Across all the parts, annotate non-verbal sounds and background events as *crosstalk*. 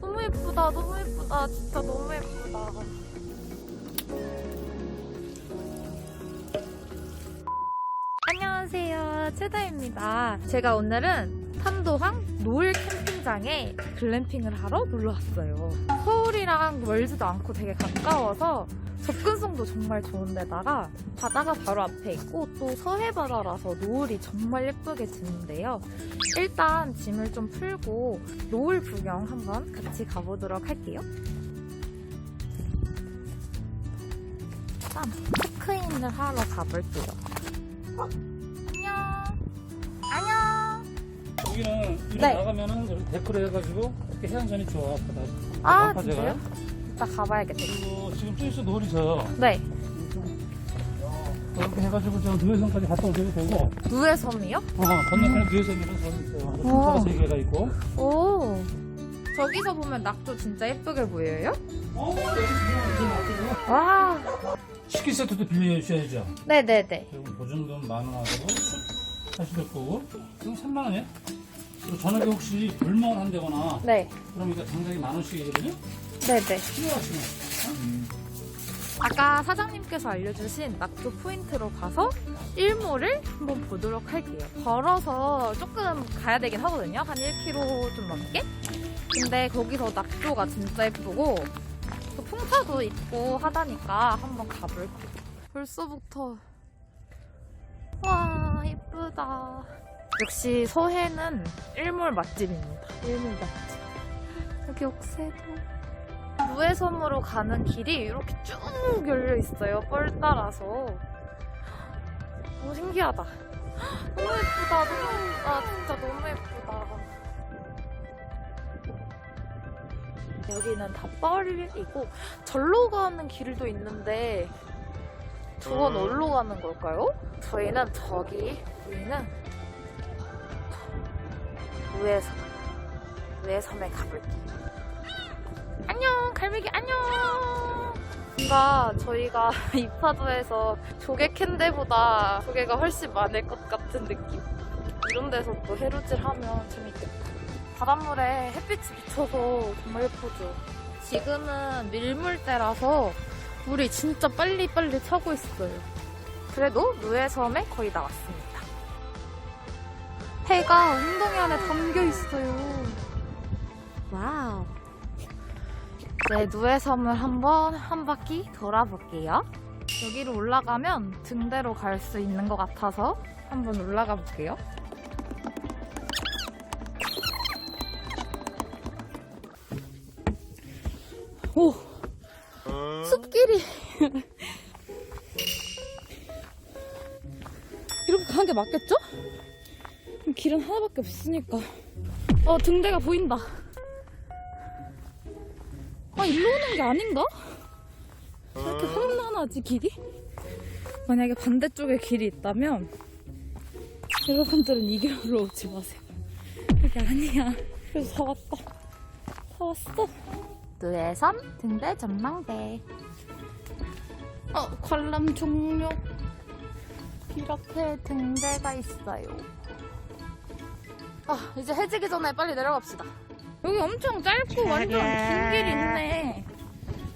너무 예쁘다, 너무 예쁘다. 진짜 너무 예쁘다. 안녕하세요. 최다입니다. 제가 오늘은 탄도항 노을 캠핑장에 글램핑을 하러 놀러 왔어요. 서울이랑 멀지도 않고 되게 가까워서 접근성도 정말 좋은데다가 바다가 바로 앞에 있고 또 서해 바다라서 노을이 정말 예쁘게 지는데요. 일단 짐을 좀 풀고 노을 구경 한번 같이 가보도록 할게요. 일단 체크인을 하러 가볼게요. 안녕. 안녕. 여기는 이렇게 네. 나가면은 이렇게 데코를 해가지고 이렇게 해안선이 좋아 바다. 아. 진짜요? 이따 가봐야겠다. 그리고 지금 저기서 노을이 져요. 네. 이렇게 해가지고 저 누해선까지 갔다 오셔도 되고, 누에섬이요? 어, 건너편에 누해선이라는 섬이 있어요. 오. 풍차가 세 개가 있고. 오. 저기서 보면 낙조 진짜 예쁘게 보여요? 어, 여기 와. 식기 세트도 빌려주셔야죠. 네네네. 그리고 보증금 만 원하고 하시될 거고, 이거 3만 원이에요. 그리고 저녁에 혹시 불멍 한다거나 네. 그럼 이거 당장에 만 원씩이거든요. 네네. 필요하시면. 아까 사장님께서 알려주신 낙조 포인트로 가서 일몰을 한번 보도록 할게요. 걸어서 조금 가야 되긴 하거든요. 한 1km 좀 넘게. 근데 거기서 낙조가 진짜 예쁘고 또 풍차도 있고 하다니까 한번 가볼게요. 벌써부터 와 예쁘다. 역시 서해는 일몰 맛집입니다. 일몰 맛집. 여기 옥새도. 무해섬으로 가는 길이 이렇게 쭉 열려 있어요. 뻘 따라서. 너무 신기하다. 너무 예쁘다. 너무 예쁘다. 진짜 너무 예쁘다. 여기는 다 뻘이고 절로 가는 길도 있는데 저건 어디로 가는 걸까요? 저희는 저기 우리는 무해섬 무해섬에 가볼게요. 안녕 갈매기 안녕. 뭔가 저희가 *laughs* 이파도에서 조개 캔데보다 조개가 훨씬 많을 것 같은 느낌. 이런 데서 또 해루질 하면 재밌겠다. 바닷물에 햇빛이 비쳐서 정말 예쁘죠? 지금은 밀물 때라서 물이 진짜 빨리빨리 차고 있어요. 그래도 누에섬에 거의 다 왔습니다. 해가 웅덩이 안에 담겨 있어요. 와우 네, 누에 섬을 한번 한 바퀴 돌아볼게요. 여기로 올라가면 등대로 갈 수 있는 것 같아서 한번 올라가 볼게요. 오! 숲길이! *laughs* 이렇게 가는 게 맞겠죠? 길은 하나밖에 없으니까. 어, 등대가 보인다. 아, 일로 오는 게 아닌가? 왜 이렇게 험난하지, 길이? 만약에 반대쪽에 길이 있다면, 여러분들은 이 길로 오지 마세요. 여기 아니야. 그래서 다 왔다. 다 왔어. 누에섬 등대 전망대. 어, 관람 종료. 이렇게 등대가 있어요. 아, 이제 해지기 전에 빨리 내려갑시다. 여기 엄청 짧고 완전 긴 길이 있네.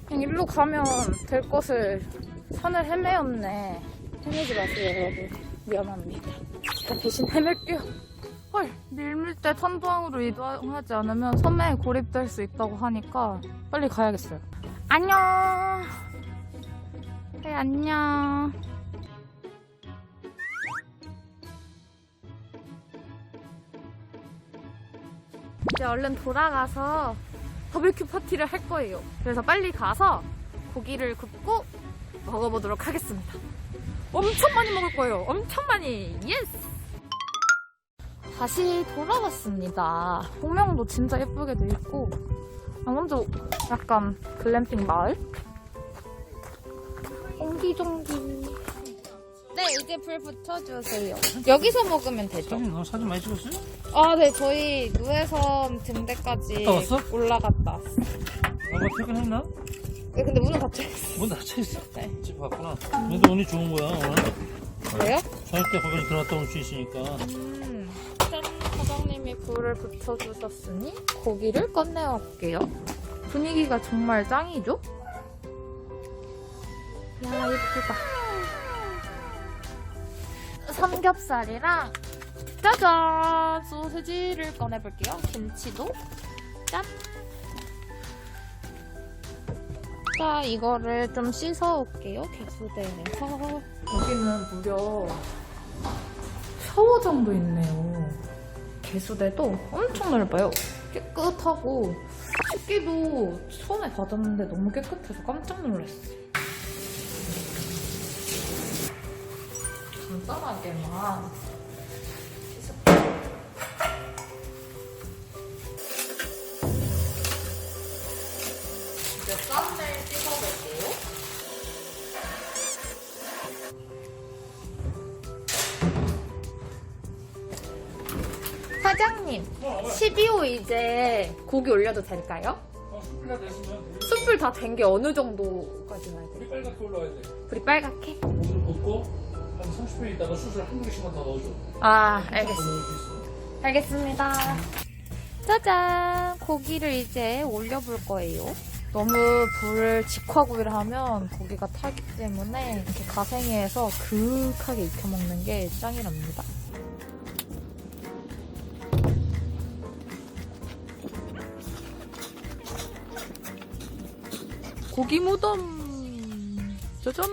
그냥 일로 가면 될 것을 산을 헤매었네. 헤매지 마세요, 여러분. 미안합니다. 대신 헤맬게요. 헐, 밀물대 탄도항으로 이동하지 않으면 섬에 고립될 수 있다고 하니까 빨리 가야겠어요. 안녕. 네, 안녕. 이제 얼른 돌아가서 바베큐 파티를 할 거예요. 그래서 빨리 가서 고기를 굽고 먹어보도록 하겠습니다. 엄청 많이 먹을 거예요. 엄청 많이. 예스! 다시 돌아왔습니다. 풍명도 진짜 예쁘게 돼 있고 강원도 약간 글램핑 마을? 옹기종기. 네, 이제 불 붙여주세요. 여기서 먹으면 되죠? 사진, 너 사진 많이 찍었어요? 아, 네, 저희 누에섬 등대까지 갔다 왔어? 올라갔다 왔어. 아마 퇴근했나? 네, 근데 문은 닫혀 있어. 문 닫혀 있어. 네. 집 갔구나. 근데 운이 좋은 거야, 오늘. 왜요? 저녁 때 거기서 들어갔다 올 수 있으니까. 음, 짠, 사장님이 불을 붙여주셨으니 고기를 꺼내어 볼게요. 분위기가 정말 짱이죠? 야, 예쁘다. 삼겹살이랑 짜잔! 소세지를 꺼내볼게요. 김치도 짠! 자, 이거를 좀 씻어올게요. 개수대에서. 여기는 무려 샤워장도 있네요. 개수대도 엄청 넓어요. 깨끗하고 식기도 처음에 받았는데 너무 깨끗해서 깜짝 놀랐어요. 간단하게만. 이제 쌈을 찍어볼게요. 사장님, 12호 이제 고기 올려도 될까요? 어, 숯불 내시면 돼. 숯불 다 된 게 어느 정도까지 와야 돼요? 불이 빨갛게 올라와야 돼. 불이 빨갛게? 볶고 한 30분 있다가 숯을 한 개씩만 더 넣어줘. 아, 더 알겠습니다. 알겠습니다. 짜잔! 고기를 이제 올려볼 거예요. 너무 불을 직화구이를 하면 고기가 타기 때문에 이렇게 가생이에서 그윽하게 익혀 먹는 게 짱이랍니다. 고기 무덤 짜잔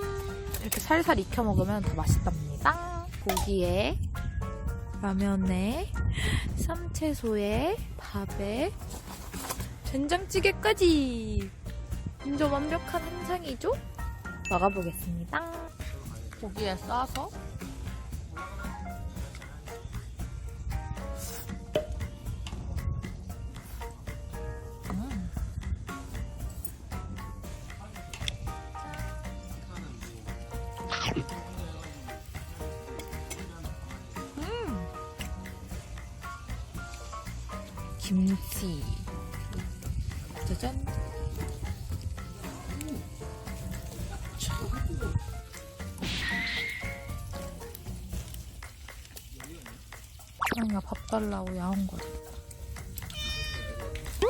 이렇게 살살 익혀 먹으면 더 맛있답니다. 고기에 라면에 쌈채소에 밥에 된장찌개까지 완전 완벽한 한상이죠? 먹어보겠습니다. 고기에 싸서 김치. 짜잔. 고양이가 밥 달라고 야옹 거렸다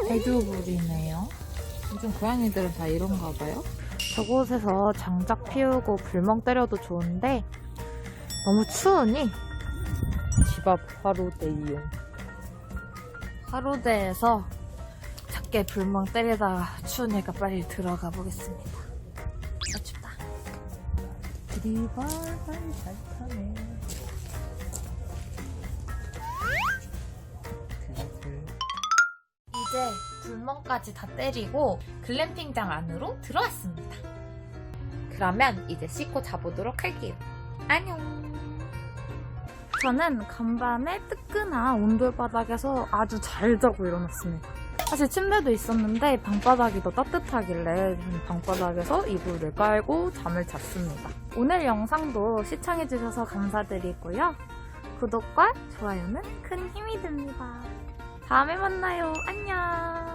애교불이네요. 요즘 고양이들은 다 이런가 봐요? 저곳에서 장작 피우고 불멍 때려도 좋은데 너무 추우니? 집앞 화로대 이용 하루대에서 작게 불멍 때리다가 추우니까 빨리 들어가 보겠습니다. 아 춥다. 드리발발 잘 타네. 이제 불멍까지 다 때리고 글램핑장 안으로 들어왔습니다. 그러면 이제 씻고 자보도록 할게요. 안녕. 저는 간밤에 뜨끈한 온돌바닥에서 아주 잘 자고 일어났습니다. 사실 침대도 있었는데 방바닥이 더 따뜻하길래 방바닥에서 이불을 깔고 잠을 잤습니다. 오늘 영상도 시청해주셔서 감사드리고요. 구독과 좋아요는 큰 힘이 됩니다. 다음에 만나요. 안녕.